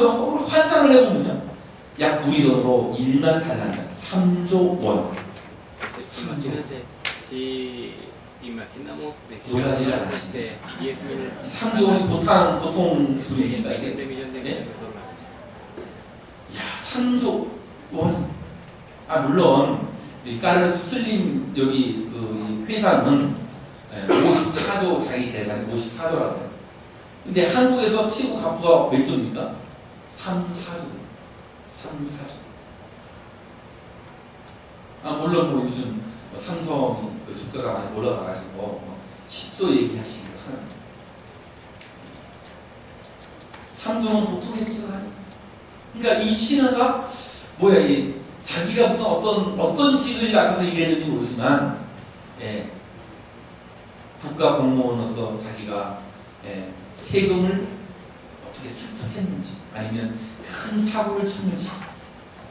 더 환상을 해보면요. 약 우리 돈으로 1만 달러면 3조 원. Entonces, imagínense, si imaginamos decir Dólares que a la cueste 10 mil 3조 원이 보통, 보통 돈입니까? 20 이게? ¿Eh? dólares. 야, 3조 원. 아, 물론, 이 까르스 슬림 여기 그이 회사는 예, 54조 자기 재산이 54조라고 해요. 근데 한국에서 최고 가부가 몇 조입니까? 3, 4조. 3, 4조. 아, 물론 뭐 요즘 뭐 삼성이 그 주가가 많이 올라가가지고 뭐 10조 얘기하시기도 하는데 3조는 보통 횟수가 아니에요. 그러니까 이 신하가 뭐야 이 자기가 무슨 어떤 어떤 직을 맡아서 일했는지 모르지만 예, 국가 공무원으로서 자기가 예, 세금을 어떻게 습득했는지 아니면 큰 사고를 쳤는지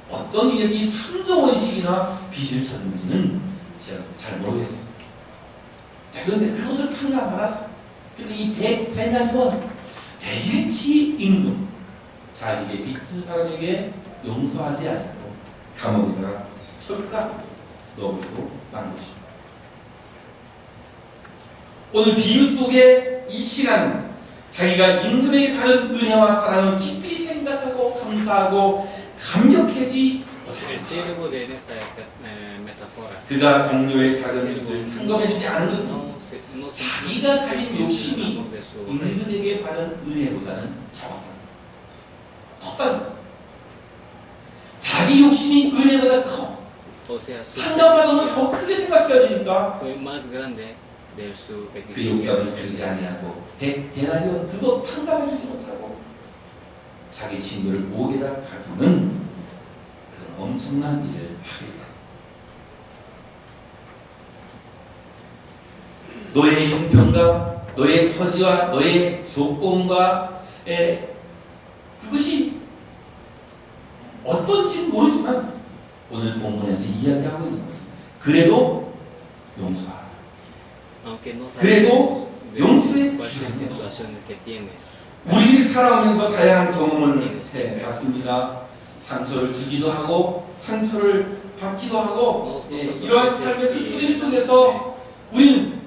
어떤 일에서 이 3조 원씩이나 빚을 졌는지는 제가 잘 모르겠습니다. 자 그런데 그것을 탕감받았어. 근데 이 백, 대나리원 백일치 임금 자기에게 빚진 사람에게 용서하지 아니하고 감옥에다가 철크가 넣어버리고 만 것입니다. 오늘 비유 속에 이 신하는 자기가 임금에게 받은 은혜와 사랑을 깊이 생각하고 감사하고 감격해지 eh, metáfora. 그가 동료의 작은 일을 탕감해주지 않은 것은 자기가 가진 욕심이. 임금에게 받은 은혜보다는 적었다. 컸다. 자기 욕심이 은혜보다 커. 탕감받으면 더 크게 생각해지니까 de su 그. 욕심을 들지 아니하고 백 대나리온 그거 탕감해주지 못하고 자기 친구를 목에다 가두는 그런 엄청난 일을 됐습니다. 너의 형편과 너의 처지와 너의 조건과 에, 그것이 어떤지 모르지만 오늘 본문에서 이야기하고 있는 것은 그래도 용서하라. 그래도 용서해 주시는. 우리 살아오면서 다양한 경험을 해 봤습니다. 상처를 주기도 하고 상처를 받기도 하고 예, 이러한 삶의 그 투쟁 속에서 우리는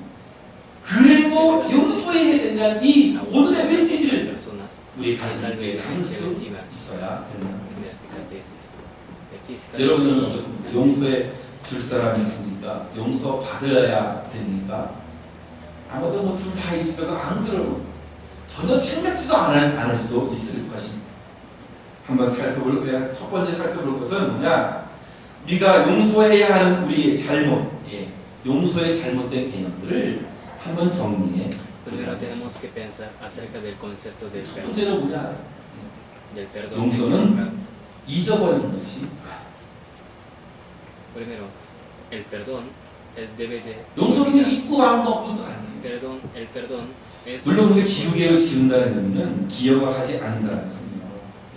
그래도 용서해야 된다는 이 오늘의 메시지를 우리 가슴 속에 담을 수 있어야 된다. eh, 어떻습니까? 용서해 줄 사람이 있습니까? 용서 받아야 됩니까? 아마도 뭐 둘 다 있을 거가 안 그러고 전혀 생각지도 않을, 않을 수도 있을 것입니다. 한번 살펴볼 첫 번째 살펴볼 것은 뭐냐? 우리가 용서해야 하는 우리의 잘못, 예, 용서의 잘못된 개념들을 한번 정리해 첫 번째는 뭐냐? 용서는. 잊어버리는 것이 Primero, el perdón es debe de 용서는. 잊고 그거 아니에 물론 우리가 지우개로 지운다는 의미는 기억을 하지 않는다는 것입니다.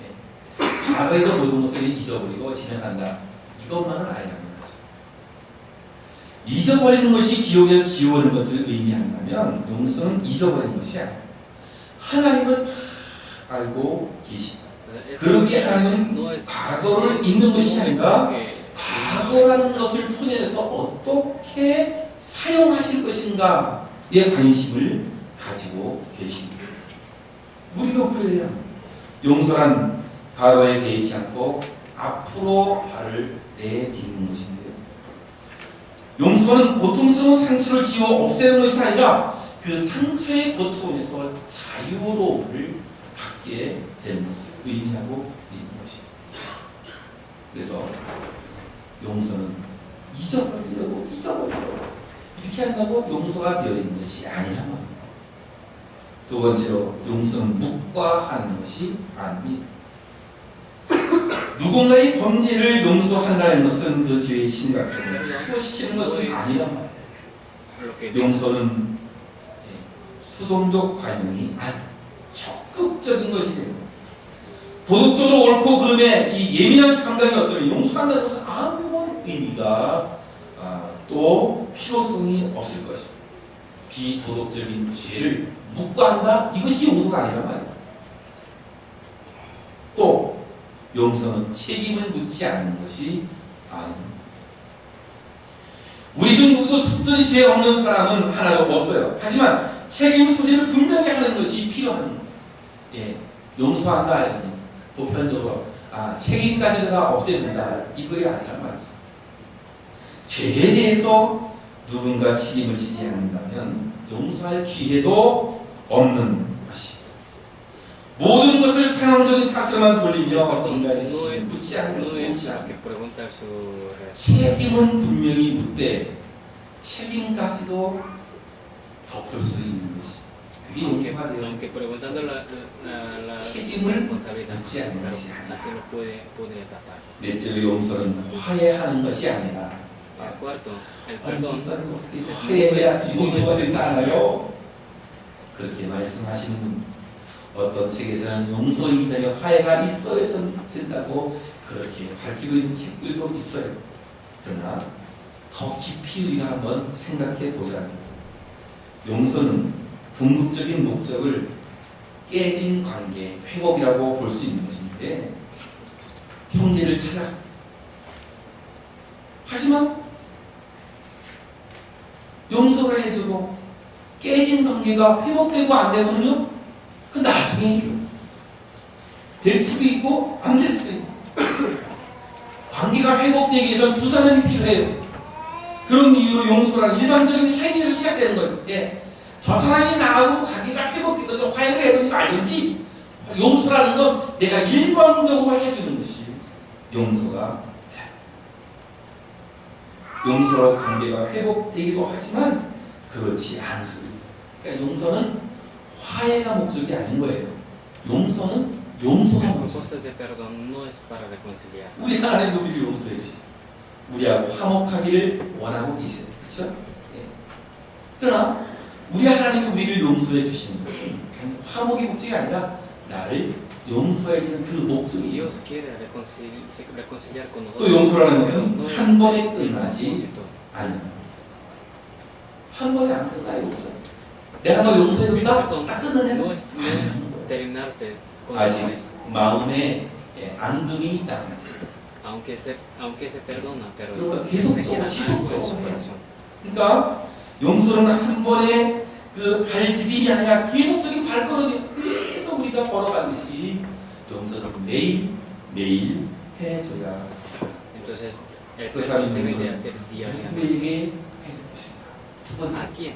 예. 과거의 그 모든 것을 잊어버리고 지나간다. 이것만은 아니라는 거죠. 잊어버리는 것이 기억에서 지우는 것을 의미한다면 용서는 잊어버리는 것이 아니에요. 하나님은 다 알고 계십니다. es- 그러기에 하나님은 no es- 과거를 잊는 것이 아니라 과거라는 것을 통해서 어떻게 사용하실 것인가 에 관심을 가지고 계십니다. 우리도 그래야. 용서란 과거에 개의치 않고 앞으로 발을 내딛는 것인데요. 용서는 고통스러운 상처를 지워 없애는 것이 아니라 그 상처의 고통에서 자유로움을 갖게 되는 것을 의미하고 있는 것입니다. 그래서 용서는 잊어버리려고 잊어버리려고 이렇게 한다고 용서가 되어 있는 것이 아니란 말입니다. 두 번째로 용서는 묵과하는 것이 아닙니다. 누군가의 범죄를 용서한다는 것은 그 죄의 심각성을 축소시키는 것은 아니란 말이에요. 용서는 예, 수동적 관용이 아니 적극적인 것이 됩니다. 도덕적으로 옳고 그름에 이 예민한 감각이 어떠면 용서한다는 것은 아무런 의미가 아, 또 필요성이 없을 것입니다. 비도덕적인 죄를 묵과한다? 이것이 용서가 아니란 말이에요. 용서는 책임을 묻지 않는 것이. 우리 중 누구도 숙들이 죄 없는 사람은 하나도 없어요. 하지만 책임 소재를 분명히 하는 것이 거예요. 예, 용서한다 보편적으로 아 책임까지는 다 없애준다 이거이 아니란 말이죠. 죄에 대해서 누군가 책임을 지지 않는다면 용서할 기회도 없는 것이. 모든 것을 상황적인 탓으로만 돌리며 인간의 책임을 묻지 않는 것은 옳지. 책임은 분명히 묻되 책임까지도 덮을 수 있는 것이 그게 용서가 되어 책임을 묻지 않는 것이 tapar. 넷째로 용서는 화해하는 것이 아니라 El cuarto, el perdón. 용서가? 그렇게 말씀하시는 분 어떤 책에서는 용서 이전에 화해가 있어야 된다고 그렇게 밝히고 있는 책들도 있어요. 그러나 더 깊이 우리가 한번 생각해 보자면 용서는 궁극적인 목적을 깨진 관계 회복이라고 볼 수 있는 것인데 형제를 찾아 하지만 용서를 해줘도 깨진 관계가 회복되고 안 되거든요. 그 나중에 될 수도 있고 안 될 수도 있고 관계가 회복되기 위해서는 두 사람이 필요해요. 그런 이유로 용서라는 일반적인 행위에서 시작되는 거예요. 예. 저 사람이 나하고 관계가 회복되든지 화해를 해든지 말든지 용서라는 건 내가 일방적으로 해주는 것이 용서가 용서로 관계가 회복되기도 하지만 그렇지 않을 수 있어. 그러니까 용서는 화해가 목적이 아닌 거예요. 용서는 reconciliar. 우리 하나님도 우리를 용서해 주시죠. 우리하고 화목하기를 원하고 계세요. 그렇죠? 예. 그러나 우리 하나님이 우리를 용서해 주시는 것은 화목의 목적이 아니라 나를 용서해 주는 그 con 또. 용서라는 것은 한 번에 끝나지. 아니. 한 번에 안 끝나요, 용서. 내가 너 용서해줬다? 딱 una 아직. 마음에 예, 앙금이 남아지. Aunque se, aunque se perdona, pero 그러니까 계속적으로 지속적으로. 그러니까 용서는 한 번에 그 발디딤이 아니라 계속적인 발걸음이 계속 우리가 걸어가듯이 용서는 매일 매일 해줘야 Entonces, el perdón también debe de eso. hacer diariamente. 누구에게 해줄 것인가? 두 번째, ¿A quién?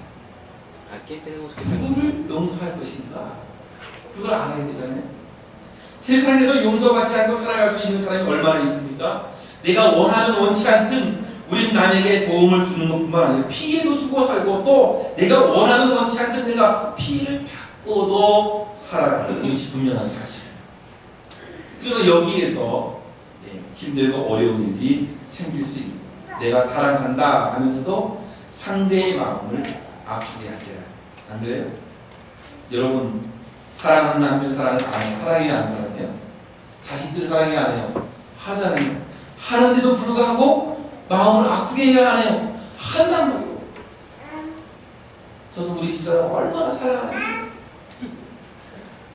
¿A quién tenemos que? 누구를 용서할 것인가? 그걸 알아야 되잖아요. 세상에서 용서받지 않고 살아갈 수 있는 사람이 얼마나 있습니까? 내가 원하는 원치 않든 우린 남에게 도움을 주는 것뿐만 아니라 피해도 주고 살고 또 내가 원하는 원치 않든 내가 피해를 받고도 살아가는 것이 분명한 사실. 그러나 여기에서 네, 힘들고 어려운 일이 생길 수 거예요. 내가 사랑한다 하면서도 상대의 마음을 아프게 할 때라. 안 그래요? 여러분 사랑하는 남편 안 해요? 사랑이 안 사랑해요? 자식들 안 해요? 하잖아요. 하는데도 불구하고 마음을 아프게 해야 안 해요? 한단 말이에요. 저도 우리 집사람 얼마나 사랑하는데